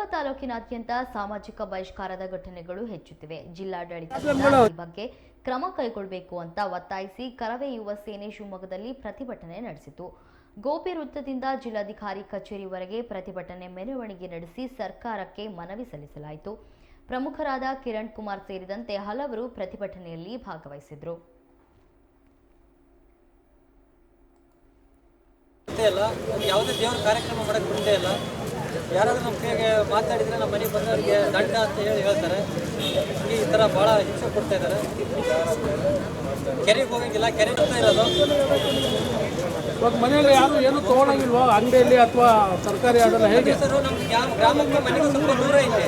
ಕಡಬ ತಾಲೂಕಿನಾದ್ಯಂತ ಸಾಮಾಜಿಕ ಬಹಿಷ್ಕಾರದ ಘಟನೆಗಳು ಹೆಚ್ಚುತ್ತಿವೆ. ಜಿಲ್ಲಾಡಳಿತ ಈ ಬಗ್ಗೆ ಕ್ರಮ ಕೈಗೊಳ್ಳಬೇಕು ಅಂತ ಒತ್ತಾಯಿಸಿ ಕರವೇ ಯುವ ಸೇನೆ ಶಿವಮೊಗ್ಗದಲ್ಲಿ ಪ್ರತಿಭಟನೆ ನಡೆಸಿತು. ಗೋಪಿ ವೃತ್ತದಿಂದ ಜಿಲ್ಲಾಧಿಕಾರಿ ಕಚೇರಿವರೆಗೆ ಪ್ರತಿಭಟನೆ ಮೆರವಣಿಗೆ ನಡೆಸಿ ಸರ್ಕಾರಕ್ಕೆ ಮನವಿ ಸಲ್ಲಿಸಲಾಯಿತು. ಪ್ರಮುಖರಾದ ಕಿರಣ್ ಕುಮಾರ್ ಸೇರಿದಂತೆ ಹಲವರು ಪ್ರತಿಭಟನೆಯಲ್ಲಿ ಭಾಗವಹಿಸಿದ್ರು. ಯಾವುದೇ ದೇವರ ಕಾರ್ಯಕ್ರಮ ಮಾಡಕ್ಕೆ ಮುಂದೆ ಇಲ್ಲ. ಯಾರಾದರೂ ನಮ್ಮ ಕೈಗೆ ಮಾತಾಡಿದರೆ ನಮ್ಮ ಮನೆಗೆ ಬಂದವರಿಗೆ ದಂಡ ಅಂತ ಹೇಳಿ ಹೇಳ್ತಾರೆ. ಈ ಥರ ಭಾಳ ಹಿಂಸೆ ಕೊಡ್ತಾ ಇದ್ದಾರೆ. ಕೆರೆಗೆ ಹೋಗಂಗಿಲ್ಲ ಕೆರೆ ಜೊತೆ ಇರೋದು. ಇವಾಗ ಮನೆಯಲ್ಲಿ ಯಾರು ಏನು ತೊಗೊಳಂಗಿಲ್ವಾ ಅಂಗಡಿಯಲ್ಲಿ ಅಥವಾ ಸರ್ಕಾರಿ ಆದ್ರೆ ಹೇಗೆ? ಸರ್ ನಮ್ಮ ಗ್ರಾಮ ಗ್ರಾಮಕ್ಕೆ ಮನೆಗೆ ಸ್ವಲ್ಪ ದೂರ ಇದೆ.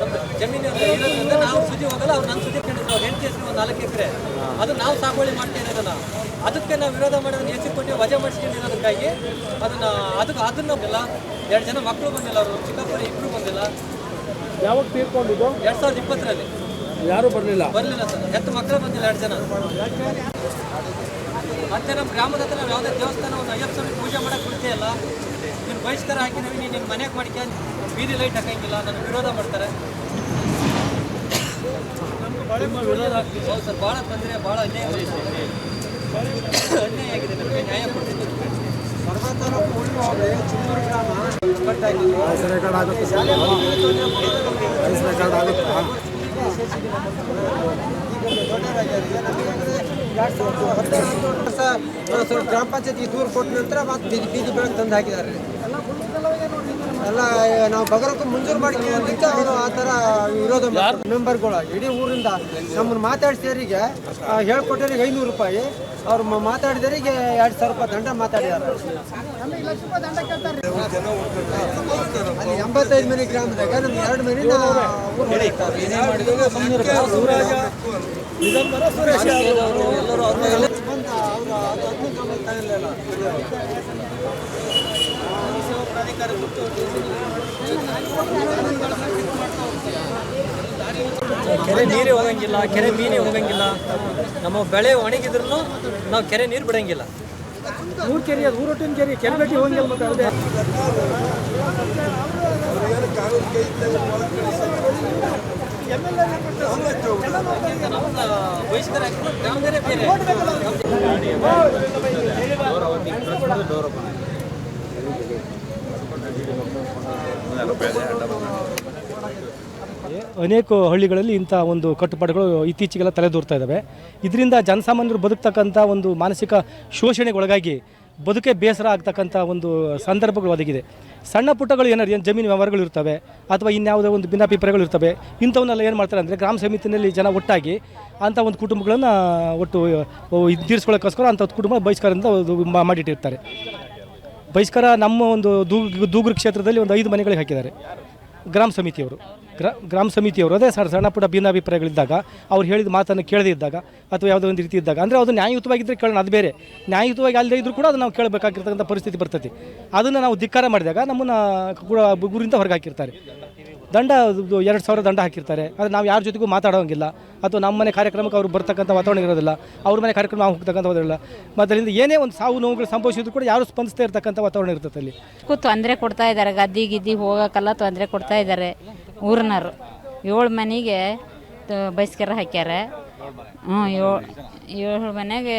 ನಮ್ಮ ಜಮೀನು ಇರೋದ್ರಿಂದ ನಾವು ಸುದ್ದಿ ಹೋಗಲ್ಲ ಅವ್ರು ನನ್ನ ಸುದ್ದಿ ಅವ್ರ ಹೆಂಡತಿ ಹೆಸರು ಒಂದು ನಾಲ್ಕು ಎಕರೆ. ಅದು ನಾವು ಸಾಗುವಳಿ ಮಾಡ್ತಾ ಇರೋದನ್ನ ಅದಕ್ಕೆ ನಾವು ವಿರೋಧ ಮಾಡೋದನ್ನ ಎಸಿಕೊಂಡು ವಜಾ ಮಾಡಿಸ್ಕೊಂಡಿರೋದಕ್ಕಾಗಿ ಅದನ್ನ ಅದಕ್ಕೆ ಅದನ್ನ ಬಂದಿಲ್ಲ. ಎರಡು ಜನ ಮಕ್ಕಳು ಬಂದಿಲ್ಲ ಅವರು ಚಿಕ್ಕಪ್ಪರು ಇಬ್ಬರು ಬಂದಿಲ್ಲ. ಯಾವಾಗ ತೀರ್ಕೊಂಡಿದ್ದು ಎರಡು ಸಾವಿರದ ಇಪ್ಪತ್ತರಲ್ಲಿ. ಯಾರು ಬರಲಿಲ್ಲ. ಬರಲಿಲ್ಲ ಸರ್. ಹೆತ್ತು ಮಕ್ಕಳು ಬಂದಿಲ್ಲ ಎರಡು ಜನ. ಮತ್ತೆ ನಮ್ಮ ಗ್ರಾಮದ ಹತ್ರ ನಾವು ಯಾವುದೇ ದೇವಸ್ಥಾನ ಒಂದು ಅಯ್ಯಪ್ಪ ಸ್ವಾಮಿ ಪೂಜೆ ಮಾಡಕ್ಕೆ ಕೊಡ್ತೇ ಇಲ್ಲ. ನೀನು ಬಹಿಷ್ಕಾರ ಹಾಕಿದೀವಿ ನೀನು ನಿನ್ನ ಮನೆಗೆ ಮಾಡಿಕೆ ಬೀದಿ ಲೈಟ್ ಹಾಕಂಗಿಲ್ಲ. ನನಗೆ ವಿರೋಧ ಮಾಡ್ತಾರೆ. ಹೌದು ಸರ್. ಭಾಳ ತೊಂದರೆ ಭಾಳ ಅನ್ಯಾಯ. ಅನ್ಯಾಯ ಆಗಿದೆ ನಮಗೆ ನ್ಯಾಯ ಕೊಡ್ತಿದ್ದೀವಿ ಸ್ವಲ್ಪ ಗ್ರಾಮ ಪಂಚಾಯತಿ ದೂರ ಕೊಟ್ಟ ನಂತರ ಮತ್ತೆ ಬೀದಿ ಬೆಳಕು ತಂದು ಹಾಕಿದ್ದಾರೆ. ಎಲ್ಲ ನಾವು ಬಗರಕ್ಕೂ ಮಂಜೂರು ಅಂತ ಅವರು ಆ ಥರ ವಿರೋಧ ಮೆಂಬರ್ಗಳು ಇಡೀ ಊರಿಂದ ನಮ್ಮನ್ನು ಮಾತಾಡಿಸಿದವರಿಗೆ ಹೇಳ್ಕೊಟ್ಟವರಿಗೆ ಐನೂರು ರೂಪಾಯಿ. ಅವ್ರು ಮಾತಾಡಿದವರಿಗೆ ಎರಡು ಸಾವಿರ ರೂಪಾಯಿ ದಂಡ ಮಾತಾಡಿದ್ದಾರೆ ಅಲ್ಲಿ ಎಂಬತ್ತೈದು ಮನೆ ಗ್ರಾಮದಾಗ ನಮ್ಗೆ ಎರಡು ಮನೆ ಊರು ಹೊರಡ್ತಾರೆ. ಬಂದ ಅವ್ರು ಅದನ್ನು ಅದನ್ನೂ ಗಮನ ತಗೊಳ್ಳಿಲ್ಲ. ಕೆರೆ ನೀರೇ ಹೋಗಂಗಿಲ್ಲ ಕೆರೆ ಮೀನೇ ಹೋಗಂಗಿಲ್ಲ. ನಮ್ಮ ಬೆಳೆ ಒಣಗಿದ್ರು ನಾವು ಕೆರೆ ನೀರು ಬಿಡಂಗಿಲ್ಲ. ಊರ್ ಕೆರೆ ಅದು ಊರೊಟ್ಟಿನ ಕೆರೆ ಕೆರೆ ಗಟ್ಟಿ ಹೋಗಂಗಿಲ್ಲ ಮತ್ತೆ ಅದೇ ಬಹಿಷ್ಕಾರ ಹಾಕಿದ್ರೆ ಗ್ರಾಮದವರೇ ಬೇರೆ ಅನೇಕ ಹಳ್ಳಿಗಳಲ್ಲಿ ಇಂಥ ಒಂದು ಕಟ್ಟುಪಾಡುಗಳು ಇತ್ತೀಚೆಗೆಲ್ಲ ತಲೆದೋರ್ತಾ ಇದ್ದಾವೆ. ಇದರಿಂದ ಜನಸಾಮಾನ್ಯರು ಬದುಕ್ತಕ್ಕಂಥ ಒಂದು ಮಾನಸಿಕ ಶೋಷಣೆಗೆ ಒಳಗಾಗಿ ಬದುಕೆ ಬೇಸರ ಆಗ್ತಕ್ಕಂಥ ಒಂದು ಸಂದರ್ಭಗಳು ಒದಗಿದೆ. ಸಣ್ಣ ಪುಟ್ಟಗಳು ಏನಾದ್ರು ಏನು ಜಮೀನು ವ್ಯವಹಾರಗಳು ಇರ್ತವೆ, ಅಥವಾ ಇನ್ಯಾವುದೋ ಒಂದು ಭಿನ್ನಾಭಿಪ್ರಾಯಗಳು ಇರ್ತವೆ, ಇಂಥವನ್ನೆಲ್ಲ ಏನು ಮಾಡ್ತಾರೆ ಅಂದರೆ ಗ್ರಾಮ ಸಮಿತಿನಲ್ಲಿ ಜನ ಒಟ್ಟಾಗಿ ಅಂಥ ಒಂದು ಕುಟುಂಬಗಳನ್ನು ಒಟ್ಟು ತೀರಿಸ್ಕೊಳ್ಳೋಕ್ಕೋಸ್ಕರ ಅಂಥ ಕುಟುಂಬ ಬಹಿಷ್ಕಾರದಿಂದ ಮಾಡಿಟ್ಟಿರ್ತಾರೆ. ಬಹಿಷ್ಕಾರ ನಮ್ಮ ಒಂದು ದೂಗು ದೂಗುರು ಕ್ಷೇತ್ರದಲ್ಲಿ ಒಂದು ಐದು ಮನೆಗಳಿಗೆ ಹಾಕಿದ್ದಾರೆ. ಗ್ರಾಮ ಸಮಿತಿಯವರು. ಗ್ರಾ ಗ್ರಾಮ ಸಮಿತಿಯವರು ಅದೇ ಸರ್ ಸಣ್ಣ ಪುಟ್ಟ ಭಿನ್ನಾಭಿಪ್ರಾಯಗಳಿದ್ದಾಗ, ಅವ್ರು ಹೇಳಿದ ಮಾತನ್ನು ಕೇಳದೇ ಇದ್ದಾಗ ಅಥವಾ ಯಾವುದೋ ಒಂದು ರೀತಿ ಇದ್ದಾಗ, ಅಂದರೆ ಅದು ನ್ಯಾಯಯುತವಾಗಿದ್ದರೆ ಕೇಳೋಣ, ಅದು ಬೇರೆ. ನ್ಯಾಯಯುತವಾಗಿ ಅಲ್ಲದೇ ಇದ್ದರೂ ಕೂಡ ಅದು ನಾವು ಕೇಳಬೇಕಾಗಿರ್ತಕ್ಕಂಥ ಪರಿಸ್ಥಿತಿ ಬರ್ತೈತಿ ಅದನ್ನು ನಾವು ಧಿಕ್ಕಾರ ಮಾಡಿದಾಗ ನಮ್ಮನ್ನು ಕೂಡ ಗುರಿಂದ ಹೊರಗೆ ಹಾಕಿರ್ತಾರೆ. ದಂಡ ಅದು ಎರಡು ಸಾವಿರ ದಂಡ ಹಾಕಿರ್ತಾರೆ. ಆದರೆ ನಾವು ಯಾರ ಜೊತೆಗೂ ಮಾತಾಡೋಂಗಿಲ್ಲ. ಅಥವಾ ನಮ್ಮ ಮನೆ ಕಾರ್ಯಕ್ರಮಕ್ಕೆ ಅವ್ರು ಬರ್ತಕ್ಕಂಥ ವಾತಾವರಣ ಇರೋದಿಲ್ಲ. ಅವ್ರ ಮನೆ ಕಾರ್ಯಕ್ರಮ ನಾವು ಹೋಗ್ತಕ್ಕಂಥ ಹೋದಿಲ್ಲ ಅದರಿಂದ ಏನೇ ಒಂದು ಸಾವು ನೋವುಗಳು ಸಂಭವಿಸಿದ್ರು ಕೂಡ ಯಾರು ಸ್ಪಂದಿಸ್ತಾ ಇರ್ತಕ್ಕಂಥ ವಾತಾವರಣ ಇರ್ತದೆ ಅಲ್ಲಿ. ತೊಂದರೆ ಕೊಡ್ತಾ ಇದ್ದಾರೆ. ಗದ್ದಿ ಗಿದ್ದಿ ಹೋಗೋಕ್ಕೆಲ್ಲ ತೊಂದರೆ ಕೊಡ್ತಾ ಇದ್ದಾರೆ ಊರಿನವರು. ಏಳು ಮನೆಗೆ ಬೈಸ್ಕರ ಹಾಕ್ಯಾರ. ಹ್ಞೂ ಏಳು ಏಳು ಮನೆಗೆ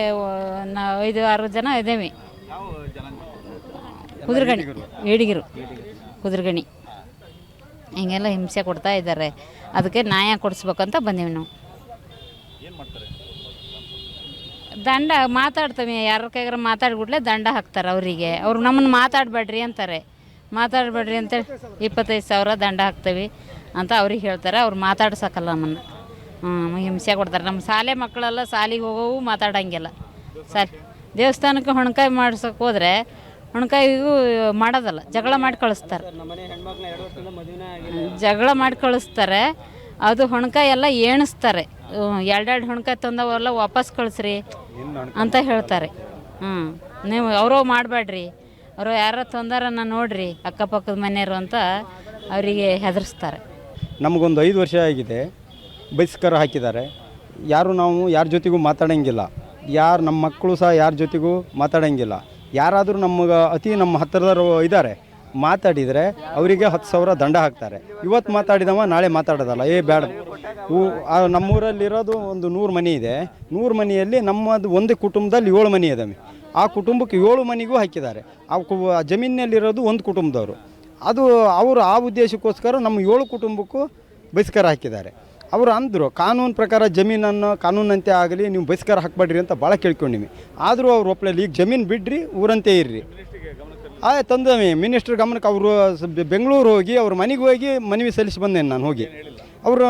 ನಾವು ಐದು, ಆರು ಜನ ಇದ್ದೇವೆ ಕುದುರ್ಗಣಿ, ಏಡಿಗಿರು. ಕುದುರ್ಗಣಿ. ಹಿಂಗೆಲ್ಲ ಹಿಂಸೆ ಕೊಡ್ತಾ ಇದ್ದಾರೆ. ಅದಕ್ಕೆ ನ್ಯಾಯ ಕೊಡಿಸ್ಬೇಕಂತ ಬಂದೀವಿ ನಾವು. ದಂಡ ಮಾತಾಡ್ತೀವಿ ಯಾರ ಕೈಗಾರ ಮಾತಾಡ್ಬಿಟ್ಲೆ ದಂಡ ಹಾಕ್ತಾರೆ ಅವರಿಗೆ. ಅವ್ರು ನಮ್ಮನ್ನು ಮಾತಾಡಬೇಡ್ರಿ ಅಂತಾರೆ. ಮಾತಾಡಬೇಡ್ರಿ ಅಂತೇಳಿ ಇಪ್ಪತ್ತೈದು ಸಾವಿರ ದಂಡ ಹಾಕ್ತೀವಿ ಅಂತ ಅವ್ರಿಗೆ ಹೇಳ್ತಾರೆ. ಅವ್ರು ಮಾತಾಡ್ಸಕ್ಕಲ್ಲ ನಮ್ಮನ್ನು. ಹ್ಞೂ ಹಿಂಸೆ ಕೊಡ್ತಾರೆ. ನಮ್ಮ ಶಾಲೆ ಮಕ್ಕಳೆಲ್ಲ ಶಾಲೆಗೆ ಹೋಗೋವು ಮಾತಾಡೋಂಗಿಲ್ಲ. ಸರಿ ದೇವಸ್ಥಾನಕ್ಕೆ ಹೊಣ್ಕಾಯಿ ಮಾಡ್ಸೋಕೆ ಹೋದ್ರೆ ಹೊಣ್ಕಾಯಿಗೂ ಮಾಡೋದಲ್ಲ, ಜಗಳ ಮಾಡಿ ಕಳಿಸ್ತಾರೆ. ಜಗಳ ಮಾಡಿ ಕಳಿಸ್ತಾರೆ, ಅದು ಹೊಣ್ಕಾಯಿ ಎಲ್ಲ ಏಣಿಸ್ತಾರೆ. ಎರಡೆರಡು ಹೊಣ್ಕಾಯಿ ತಂದವೆಲ್ಲ ವಾಪಸ್ ಕಳಿಸ್ರಿ ಅಂತ ಹೇಳ್ತಾರೆ. ಹ್ಞೂ ನೀವು ಅವರು ಮಾಡಬೇಡ್ರಿ, ಅವರು ಯಾರೋ ತೊಂದರನ್ನ ನೋಡ್ರಿ, ಅಕ್ಕಪಕ್ಕದ ಮನೆಯವರು ಅಂತ ಅವರಿಗೆ ಹೆದರಿಸ್ತಾರೆ. ನಮಗೊಂದು ಐದು ವರ್ಷ ಆಗಿದೆ, ಬಹಿಷ್ಕಾರ ಹಾಕಿದ್ದಾರೆ. ಯಾರು ನಾವು ಯಾರ ಜೊತೆಗೂ ಮಾತಾಡೋಂಗಿಲ್ಲ. ಯಾರು ನಮ್ಮ ಮಕ್ಕಳು ಸಹ ಯಾರ ಜೊತೆಗೂ ಮಾತಾಡೋಂಗಿಲ್ಲ. ಯಾರಾದರೂ ನಮಗೆ ಅತಿ ನಮ್ಮ ಹತ್ತಿರದವರು ಇದ್ದಾರೆ ಮಾತಾಡಿದರೆ ಅವರಿಗೆ ಹತ್ತು ಸಾವಿರ ದಂಡ ಹಾಕ್ತಾರೆ. ಇವತ್ತು ಮಾತಾಡಿದವ, ನಾಳೆ ಮಾತಾಡೋದಲ್ಲ. ಏ ಬೇಡ ನಮ್ಮೂರಲ್ಲಿರೋದು ಒಂದು ನೂರು ಮನೆ ಇದೆ. ನೂರು ಮನೆಯಲ್ಲಿ ನಮ್ಮದು ಒಂದು ಕುಟುಂಬದಲ್ಲಿ ಏಳು ಮನೆ ಇದ್ದಾವೆ ಆ ಕುಟುಂಬಕ್ಕೆ ಏಳು ಮನೆಗೂ ಹಾಕಿದ್ದಾರೆ. ಆ ಕು ಜಮೀನಿನಲ್ಲಿರೋದು ಒಂದು ಕುಟುಂಬದವರು. ಅದು ಅವರು ಆ ಉದ್ದೇಶಕ್ಕೋಸ್ಕರ ನಮ್ಮ ಏಳು ಕುಟುಂಬಕ್ಕೂ ಬಹಿಷ್ಕಾರ ಹಾಕಿದ್ದಾರೆ. ಅವರು ಅಂದರು, ಕಾನೂನು ಪ್ರಕಾರ ಜಮೀನನ್ನು ಕಾನೂನಂತೆ ಆಗಲಿ, ನೀವು ಬಹಿಷ್ಕಾರ ಹಾಕಬೇಡ್ರಿ ಅಂತ ಭಾಳ ಕೇಳ್ಕೊಂಡಿವಿ ಆದರೂ ಅವ್ರು ಒಪ್ಪಲಿಲ್ಲ ಈಗ ಜಮೀನು ಬಿಡ್ರಿ, ಊರಂತೆ ಇರ್ರಿ. ಆ ತಂದವಿ ಮಿನಿಸ್ಟರ್ ಗಮನಕ್ಕೆ ಅವರು ಬೆಂಗಳೂರು ಹೋಗಿ, ಅವ್ರ ಮನೆಗೆ ಹೋಗಿ ಮನವಿ ಸಲ್ಲಿಸಿ ಬಂದೇನೆ ನಾನು ಹೋಗಿ. ಅವರು,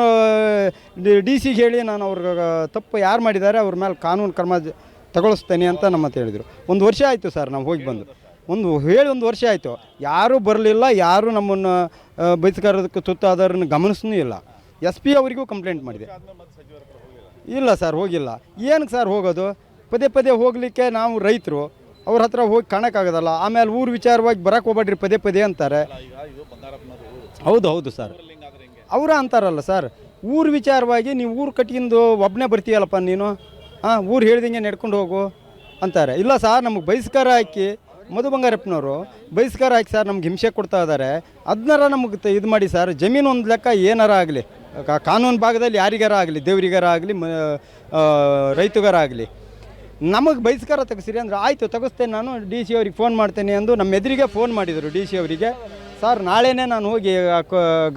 ಡಿ ಸಿಗೆ ಹೇಳಿ ನಾನು ಅವ್ರ ತಪ್ಪು ಯಾರು ಮಾಡಿದ್ದಾರೆ, ಅವ್ರ ಮೇಲೆ ಕಾನೂನು ಕ್ರಮ ತಗೊಳಿಸ್ತೇನೆ ಅಂತ ನಮ್ಮ ಹೇಳಿದರು. ಒಂದು ವರ್ಷ ಆಯಿತು ಸರ್ ನಾವು ಹೋಗಿ ಬಂದು. ಒಂದು, ಹೇಳಿ ಒಂದು ವರ್ಷ ಆಯಿತು. ಯಾರೂ ಬರಲಿಲ್ಲ, ಯಾರೂ ನಮ್ಮನ್ನು ಬಹಿಷ್ಕಾರದಕ್ಕೆ ತುತ್ತಾದವ್ರನ್ನ ಗಮನಿಸೂ ಇಲ್ಲ. ಎಸ್ ಪಿ ಅವರಿಗೂ ಕಂಪ್ಲೇಂಟ್ ಮಾಡಿದೆ. ಇಲ್ಲ ಸರ್, ಹೋಗಿಲ್ಲ. ಏನಕ್ಕೆ ಸರ್ ಹೋಗೋದು? ಪದೇ ಪದೇ ಹೋಗಲಿಕ್ಕೆ ನಾವು ರೈತರು, ಅವ್ರ ಹತ್ರ ಹೋಗಿ ಕಾಣೋಕ್ಕಾಗೋದಲ್ಲ. ಆಮೇಲೆ ಊರು ವಿಚಾರವಾಗಿ ಬರಕ್ಕೆ ಹೋಗ್ಬೇಡ್ರಿ, ಪದೇ ಪದೇ ಅಂತಾರೆ. ಹೌದು ಹೌದು ಸರ್. ಅವರ ಅಂತಾರಲ್ಲ ಸರ್. ಊರು ವಿಚಾರವಾಗಿ ನೀವು ಊರು ಕಟ್ಟಿಂದು ಒಬ್ಬನೇ ಬರ್ತೀಯಲ್ಲಪ್ಪ ನೀನು? ಹಾಂ ಊರು ಹೇಳ್ದಂಗೆ ನಡ್ಕೊಂಡು ಹೋಗು ಅಂತಾರೆ. ಇಲ್ಲ ಸರ್, ನಮಗೆ ಬಹಿಷ್ಕಾರ ಹಾಕಿ, ಮಧು ಬಂಗಾರಪ್ಪನವರು ಬಹಿಷ್ಕಾರ ಹಾಕಿ ಸರ್ ನಮ್ಗೆ ಹಿಂಸೆ ಕೊಡ್ತಾ ಇದ್ದಾರೆ ಅದನ್ನಾರ ನಮಗೆ ಇದು ಮಾಡಿ ಸರ್, ಜಮೀನು ಒಂದು ಲೆಕ್ಕ ಏನಾರ ಆಗಲಿ. ಕಾನೂನು ಭಾಗದಲ್ಲಿ ಯಾರಿಗಾರ ಆಗಲಿ ದೇವರಿಗಾರ ಆಗಲಿ ಮ ರೈತಗಾರಾಗಲಿ. ನಮಗೆ ಬಹಿಷ್ಕಾರ ತೆಗೆಸಿರಿ ಅಂದರೆ ಆಯಿತು, ತಗಸ್ತೇನೆ ನಾನು, ಡಿ ಸಿ ಅವ್ರಿಗೆ ಫೋನ್ ಮಾಡ್ತೇನೆ ಎಂದು ನಮ್ಮ ಎದುರಿಗೆ ಫೋನ್ ಮಾಡಿದರು ಡಿ ಸಿ ಅವರಿಗೆ. ಸರ್, ನಾಳೆನೇ ನಾನು ಹೋಗಿ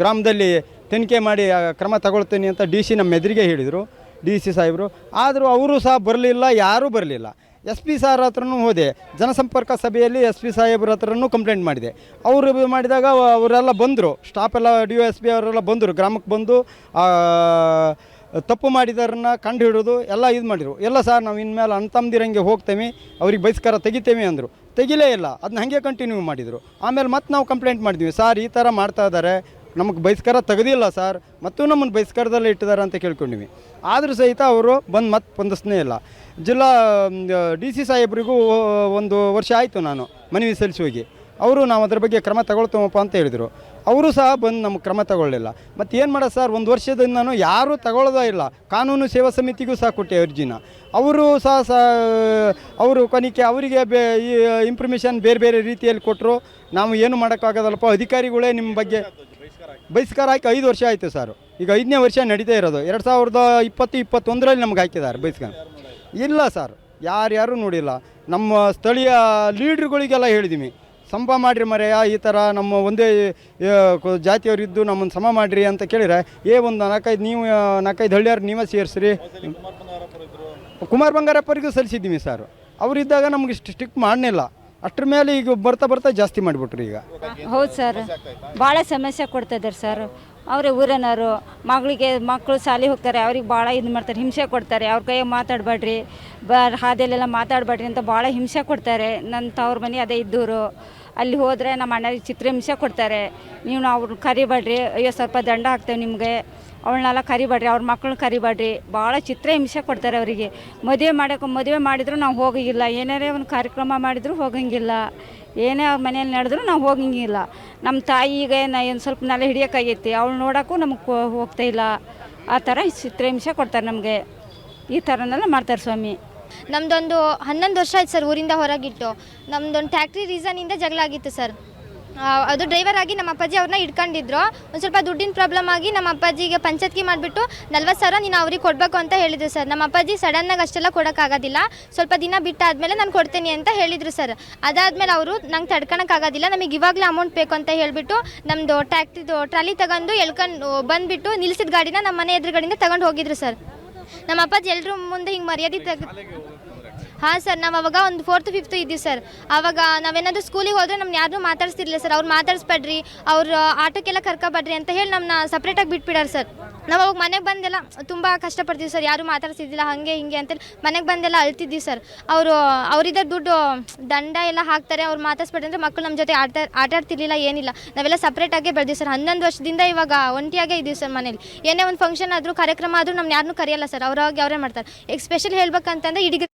ಗ್ರಾಮದಲ್ಲಿ ತನಿಖೆ ಮಾಡಿ ಕ್ರಮ ತಗೊಳ್ತೀನಿ ಅಂತ ಡಿ ಸಿ ನಮ್ಮ ಎದುರಿಗೆ ಹೇಳಿದರು, ಡಿ ಸಿ ಸಾಹೇಬರು. ಆದರೂ ಅವರು ಸಹ ಬರಲಿಲ್ಲ, ಯಾರೂ ಬರಲಿಲ್ಲ. ಎಸ್ ಪಿ ಸಾರ್ ಹತ್ರನೂ ಹೋದೆ. ಜನಸಂಪರ್ಕ ಸಭೆಯಲ್ಲಿ ಎಸ್ ಪಿ ಸಾಹೇಬ್ರ ಹತ್ರನೂ ಕಂಪ್ಲೇಂಟ್ ಮಾಡಿದೆ. ಅವರು ಮಾಡಿದಾಗ ಅವರೆಲ್ಲ ಬಂದರು. ಸ್ಟಾಫ್ ಎಲ್ಲ, ಡಿ ಎಸ್ ಪಿ ಅವರೆಲ್ಲ ಬಂದರು. ಗ್ರಾಮಕ್ಕೆ ಬಂದು ತಪ್ಪು ಮಾಡಿದಾರನ್ನ ಕಂಡು ಹಿಡಿದು ಎಲ್ಲ ಇದು ಮಾಡಿದ್ರು. ಎಲ್ಲ ಸರ್, ನಾವು ಇನ್ಮೇಲೆ ಅಂತಂದಿರಂಗೆ ಹೋಗ್ತೇವೆ. ಅವ್ರಿಗೆ ಬಹಿಷ್ಕಾರ ತೆಗಿತೇವೆ ಅಂದರು. ತೆಗಿಲೇ ಇಲ್ಲ. ಅದನ್ನ ಹಾಗೆ ಕಂಟಿನ್ಯೂ ಮಾಡಿದರು. ಆಮೇಲೆ ಮತ್ತೆ ನಾವು ಕಂಪ್ಲೇಂಟ್ ಮಾಡಿದ್ವಿ. ಸರ್, ಈ ಥರ ಮಾಡ್ತಾ ಇದ್ದಾರೆ ನಮಗೆ ಬಹಿಷ್ಕಾರ ತೆಗೆದಿಲ್ಲ ಸರ್, ಮತ್ತು ನಮ್ಮನ್ನು ಬಹಿಷ್ಕಾರದಲ್ಲಿ ಇಟ್ಟಿದ್ದಾರೆ ಅಂತ ಕೇಳ್ಕೊಂಡಿವಿ. ಆದರೂ ಸಹಿತ ಅವರು ಬಂದು ಮತ್ತೆ ಸ್ಪಂದಿಸ್ನೇ ಇಲ್ಲ. ಜಿಲ್ಲಾ ಡಿ ಸಿ ಸಾಹೇಬ್ರಿಗೂ ಒಂದು ವರ್ಷ ಆಯಿತು ನಾನು ಮನವಿ ಸಲ್ಲಿಸಿ ಹೋಗಿ ಅವರು ನಾವು ಅದ್ರ ಬಗ್ಗೆ ಕ್ರಮ ತಗೊಳ್ತೇವಪ್ಪ ಅಂತ ಹೇಳಿದರು. ಅವರು ಸಹ ಬಂದು ನಮ್ಗೆ ಕ್ರಮ ತಗೊಳ್ಳಿಲ್ಲ. ಮತ್ತು ಏನು ಮಾಡೋದು ಸರ್, ಒಂದು ವರ್ಷದಿಂದ ನಾನು ಯಾರೂ ತಗೊಳ್ಳೋದೇ ಇಲ್ಲ. ಕಾನೂನು ಸೇವಾ ಸಮಿತಿಗೂ ಸಹ ಕೊಟ್ಟೆ ಅರ್ಜಿನ. ಅವರು ಸಹ ಸಹ ಅವರು ಕೊನಿಕೆ ಅವರಿಗೆ ಬೇ, ಈ ಇನ್ಫಾರ್ಮೇಷನ್ ಬೇರೆ ಬೇರೆ ರೀತಿಯಲ್ಲಿ ಕೊಟ್ಟರು ನಾವು ಏನು ಮಾಡೋಕ್ಕಾಗೋದಲ್ಲಪ್ಪ? ಅಧಿಕಾರಿಗಳೇ ನಿಮ್ಮ ಬಗ್ಗೆ ಬಹಿಷ್ಕಾರ ಹಾಕಿ ಐದು ವರ್ಷ ಆಯಿತು ಸರ್. ಈಗ ಐದನೇ ವರ್ಷ ನಡೀತಾ ಇರೋದು. ಎರಡು ಸಾವಿರದ ಇಪ್ಪತ್ತು, ಇಪ್ಪತ್ತೊಂದರಲ್ಲಿ ನಮ್ಗೆ ಹಾಕಿದ್ದಾರೆ ಬಹಿಷ್ಕಾರ. ಇಲ್ಲ ಸರ್. ಯಾರ್ಯಾರು ನೋಡಿಲ್ಲ. ನಮ್ಮ ಸ್ಥಳೀಯ ಲೀಡ್ರುಗಳಿಗೆಲ್ಲ ಹೇಳಿದ್ದೀವಿ ಸಂಪ ಮಾಡಿರಿ ಮರೆಯ, ಈ ಥರ ನಮ್ಮ ಒಂದೇ ಜಾತಿಯವರಿದ್ದು ನಮ್ಮನ್ನು ಸಮ ಮಾಡಿರಿ ಅಂತ ಕೇಳಿದ್ರೆ, ಏ, ಒಂದು ನಾಲ್ಕೈದು ನೀವು ನಾಲ್ಕೈದು ಹಳ್ಳಿಯವ್ರು ನೀವೇ ಸೇರಿಸ್ರಿ. ಕುಮಾರ್ ಬಂಗಾರಪ್ಪರಿಗೂ ಸಲ್ಲಿಸಿದ್ದೀವಿ ಸರ್. ಅವರಿದ್ದಾಗ ನಮ್ಗೆ ಸ್ಟಿಕ್ ಮಾಡಲಿಲ್ಲ. ಅಷ್ಟ್ರ ಮೇಲೆ ಈಗ ಬರ್ತಾ ಬರ್ತಾ ಜಾಸ್ತಿ ಮಾಡಿಬಿಟ್ರು ಈಗ. ಹೌದು ಸರ್. ಭಾಳ ಸಮಸ್ಯೆ ಕೊಡ್ತಾ ಇದ್ದಾರೆ ಸರ್. ಅವರೇ ಊರನವರು, ಮಗಳಿಗೆ ಮಕ್ಕಳು ಶಾಲೆ ಹೋಗ್ತಾರೆ, ಅವ್ರಿಗೆ ಭಾಳ ಇದು ಮಾಡ್ತಾರೆ, ಹಿಂಸೆ ಕೊಡ್ತಾರೆ. ಅವ್ರ ಕೈಯಾಗ ಮಾತಾಡಬೇಡ್ರಿ, ಬ ಹಾದಿಯಲ್ಲೆಲ್ಲ ಮಾತಾಡಬೇಡ್ರಿ ಅಂತ ಭಾಳ ಹಿಂಸೆ ಕೊಡ್ತಾರೆ. ನನ್ನ ತವ್ರ ಮನೆ ಅದೇ ಇದ್ದೂರು. ಅಲ್ಲಿ ಹೋದರೆ ನಮ್ಮ ಅಣ್ಣರಿಗೆ ಚಿತ್ರ ಹಿಂಸೆ ಕೊಡ್ತಾರೆ. ನೀವು ಅವ್ರನ್ನ ಕರಿಬೇಡ್ರಿ, ಅಯ್ಯೋ ಸ್ವಲ್ಪ ದಂಡ ಹಾಕ್ತೇವೆ ನಿಮಗೆ. ಅವಳನ್ನೆಲ್ಲ ಕರಿಬೇಡ್ರಿ, ಅವ್ರ ಮಕ್ಕಳನ್ನ ಕರಿಬೇಡ್ರಿ. ಭಾಳ ಚಿತ್ರ ಹಿಂಸೆ ಕೊಡ್ತಾರೆ ಅವರಿಗೆ. ಮದುವೆ ಮಾಡೋಕೆ, ಮದುವೆ ಮಾಡಿದ್ರು ನಾವು ಹೋಗಂಗಿಲ್ಲ. ಏನಾರೇ ಒಂದು ಕಾರ್ಯಕ್ರಮ ಮಾಡಿದ್ರು ಹೋಗಂಗಿಲ್ಲ. ಏನೇ ಅವ್ರ ಮನೇಲಿ ನಡೆದ್ರು ನಾವು ಹೋಗಂಗಿಲ್ಲ. ನಮ್ಮ ತಾಯಿಗೆ ನಾ ಏನು ಸ್ವಲ್ಪ ನೆಲೆ ಹಿಡಿಯೋಕ್ಕಾಗೈತಿ. ಅವಳು ನೋಡೋಕ್ಕೂ ನಮಗೆ ಹೋಗ್ತಾ ಇಲ್ಲ. ಆ ಥರ ಚಿತ್ರಹಿಂಸೆ ಕೊಡ್ತಾರೆ ನಮಗೆ. ಈ ಥರನೆಲ್ಲ ಮಾಡ್ತಾರೆ ಸ್ವಾಮಿ. ನಮ್ದೊಂದು ಹನ್ನೊಂದು ವರ್ಷ ಆಯ್ತು ಸರ್ ಊರಿಂದ ಹೊರಗಿಟ್ಟು. ನಮ್ದೊಂದು ಟ್ಯಾಕ್ಟ್ರಿ ರೀಸನಿಂದ ಜಗಳ ಆಗಿತ್ತು ಸರ್. ಅದು ಡ್ರೈವರ್ ಆಗಿ ನಮ್ಮ ಅಪ್ಪಾಜಿ ಅವ್ರನ್ನ ಇಟ್ಕೊಂಡಿದ್ರು ಒಂದು ಸ್ವಲ್ಪ ದುಡ್ಡಿನ ಪ್ರಾಬ್ಲಮ್ ಆಗಿ ನಮ್ಮ ಅಪ್ಪಾಜಿಗೆ ಪಂಚಾಯತ್ಗೆ ಮಾಡಿಬಿಟ್ಟು ನಲ್ವತ್ತು ಸಾವಿರ ನೀನು ಅವ್ರಿಗೆ ಕೊಡಬೇಕು ಅಂತ ಹೇಳಿದ್ರು ಸರ್. ನಮ್ಮ ಅಪ್ಪಾಜಿ ಸಡನ್ನಾಗಿ ಅಷ್ಟೆಲ್ಲ ಕೊಡೋಕ್ಕಾಗೋದಿಲ್ಲ. ಸ್ವಲ್ಪ ದಿನ ಬಿಟ್ಟಾದಮೇಲೆ ನಾನು ಕೊಡ್ತೀನಿ ಅಂತ ಹೇಳಿದರು ಸರ್. ಅದಾದಮೇಲೆ ಅವರು ನಂಗೆ ತಡ್ಕೊಳಕ್ಕಾಗೋದಿಲ್ಲ ನಮಗೆ ಇವಾಗಲೇ ಅಮೌಂಟ್ ಬೇಕು ಅಂತ ಹೇಳಿಬಿಟ್ಟು ನಮ್ಮದು ಟ್ಯಾಕ್ಟ್ರಿದು ಟ್ರಾಲಿ ತಗೊಂಡು ಎಳ್ಕೊಂಡು ಬಂದುಬಿಟ್ಟು ನಿಲ್ಸಿದ ಗಾಡಿನ ನಮ್ಮ ಮನೆ ಎದುರುಗಡೆಯಿಂದ ತಗೊಂಡು ಹೋಗಿದ್ರು ಸರ್. ನಮ್ಮ ಅಪ್ಪಾಜಿ ಎಲ್ಲರೂ ಮುಂದೆ ಹಿಂಗೆ ಮರ್ಯಾದೆ ತೆಗೆ ಹಾಂ ಸರ್, ನಾವು ಅವಾಗ ಒಂದು ಫೋರ್ತ್ ಫಿಫ್ತ್ ಇದ್ದೀವಿ ಸರ್. ಅವಾಗ ನಾವೇನಾದರೂ ಸ್ಕೂಲಿಗೆ ಹೋದರೆ ನಮ್ನ ಯಾರನ್ನೂ ಮಾತಾಡಿಸ್ತಿರ್ಲಿಲ್ಲ ಸರ್. ಅವ್ರು ಮಾತಾಡಿಸ್ಬೇಡ್ರಿ, ಅವ್ರು ಆಟಕ್ಕೆಲ್ಲ ಕರ್ಕೊಬೇಡ್ರಿ ಅಂತ ಹೇಳಿ ನಮ್ಮನ್ನ ಸಪ್ರೇಟಾಗಿ ಬಿಟ್ಬಿಡಾರ ಸರ್. ನಾವು ಅವಾಗ ಮನೆಗೆ ಬಂದೆಲ್ಲ ತುಂಬ ಕಷ್ಟಪಡ್ತೀವಿ ಸರ್. ಯಾರೂ ಮಾತಾಡ್ತಿದ್ದಿಲ್ಲ ಹಾಗೆ ಹಿಂಗೆ ಅಂತೇಳಿ ಮನೆಗೆ ಬಂದೆಲ್ಲ ಅಳ್ತಿದ್ದೀವಿ ಸರ್. ಅವರು, ಅವರಿದ್ದ ದುಡ್ಡು ದಂಡ ಎಲ್ಲ ಹಾಕ್ತಾರೆ, ಅವ್ರು ಮಾತಾಡಿಸ್ಬೇಡ್ರಿ ಮಕ್ಕಳು ನಮ್ಮ ಜೊತೆ ಆಟ ಆಟ ಆಡ್ತಿರ್ಲಿಲ್ಲ, ಏನಿಲ್ಲ. ನಾವೆಲ್ಲ ಸಪ್ರೇಟಾಗೇ ಬೆಳೆದಿವಿ ಸರ್. ಹನ್ನೊಂದು ವರ್ಷದಿಂದ ಇವಾಗ ಒಂಟಿಯಾಗೇ ಇದ್ದೀವಿ ಸರ್ ಮನೇಲಿ. ಏನೇ ಒಂದು ಫಂಕ್ಷನ್ ಆದರೂ, ಕಾರ್ಯಕ್ರಮ ಆದರೂ ನಮ್ಮ ಯಾರನ್ನೂ ಕರೆಯಲ್ಲ ಸರ್. ಅವ್ರಾಗಿ ಅವರೇ ಮಾಡ್ತಾರೆ. ಈಗ ಸ್ಪೆಷಲ್ ಹೇಳ್ಬೇಕಂತಂದ್ರೆ, ಇಡೀ